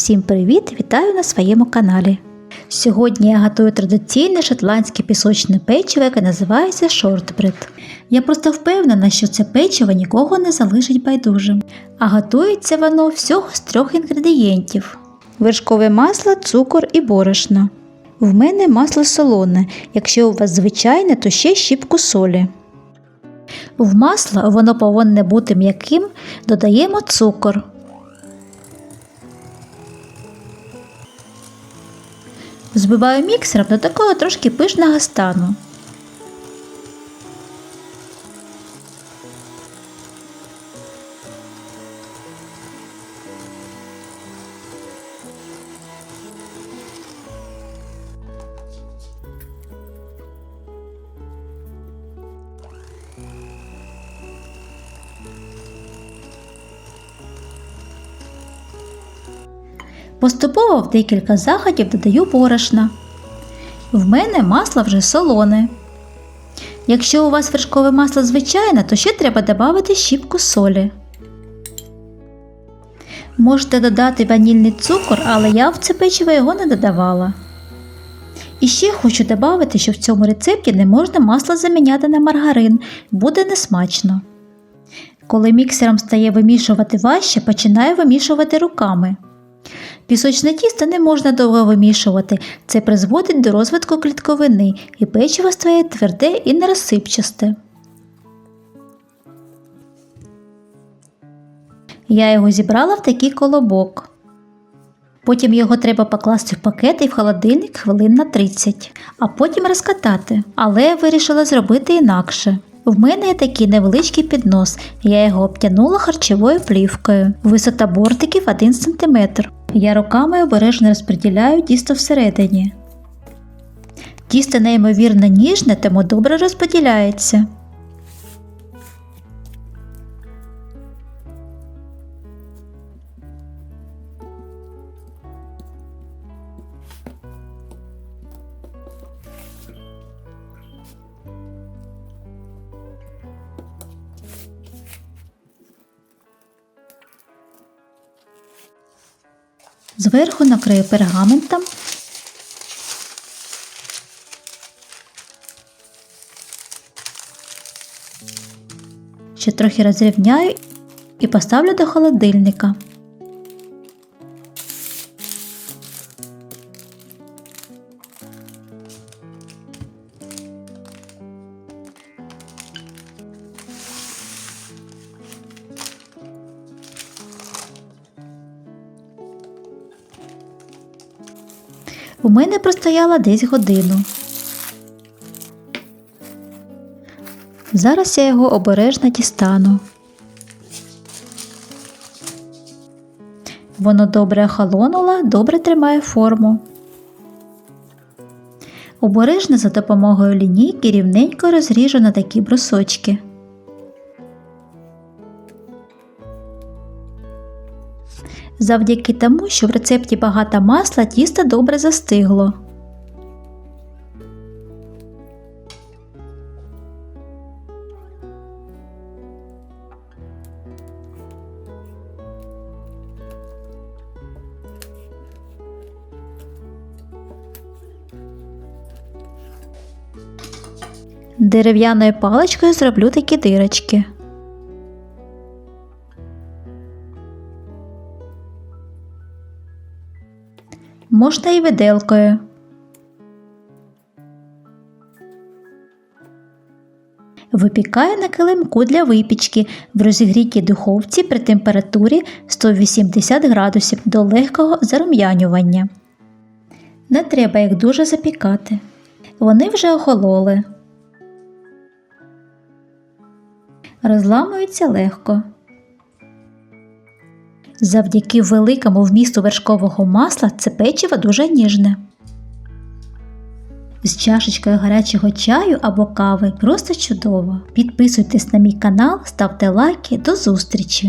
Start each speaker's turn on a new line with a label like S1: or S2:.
S1: Всім привіт! Вітаю на своєму каналі. Сьогодні я готую традиційне шотландське пісочне печиво, яке називається шортбред. Я просто впевнена, що це печиво нікого не залишить байдужим, а готується воно всього з трьох інгредієнтів: вершкове масло, цукор і борошно. В мене масло солоне, якщо у вас звичайне, то ще щіпку солі. В масло воно повинне бути м'яким, додаємо цукор. Збиваю міксером до такого трошки пишного стану. Поступово в декілька заходів додаю борошна. В мене масло вже солоне. Якщо у вас вершкове масло звичайне, то ще треба додати щіпку солі. Можете додати ванільний цукор, але я в це печиво його не додавала. І ще хочу додати, що в цьому рецепті не можна масло заміняти на маргарин, буде несмачно. Коли міксером стає вимішувати важче, починаю вимішувати руками. Пісочне тісто не можна довго вимішувати, це призводить до розвитку клітковини і печиво стає тверде і нерозсипчасте. Я його зібрала в такий колобок. Потім його треба покласти в пакет і в холодильник хвилин на 30, а потім розкатати. Але я вирішила зробити інакше. В мене є такий невеличкий піднос, я його обтянула харчовою плівкою. Висота бортиків 1 см. Я руками обережно розподіляю тісто всередині. Тісто неймовірно ніжне, тому добре розподіляється. Зверху накрию пергаментом. Ще трохи розрівняю і поставлю до холодильника. У мене простояла десь годину. Зараз я його обережно дістану. Воно добре охолонуло, добре тримає форму. Обережно за допомогою лінійки рівненько розріжу на такі брусочки. Завдяки тому, що в рецепті багато масла, тісто добре застигло. Дерев'яною паличкою зроблю такі дирочки. Можна і виделкою. Випікаю на килимку для випічки в розігрітій духовці при температурі 180 градусів до легкого зарум'янювання. Не треба їх дуже запікати. Вони вже охололи. Розламуються легко. Завдяки великому вмісту вершкового масла це печиво дуже ніжне. З чашечкою гарячого чаю або кави просто чудово. Підписуйтесь на мій канал, ставте лайки, до зустрічі!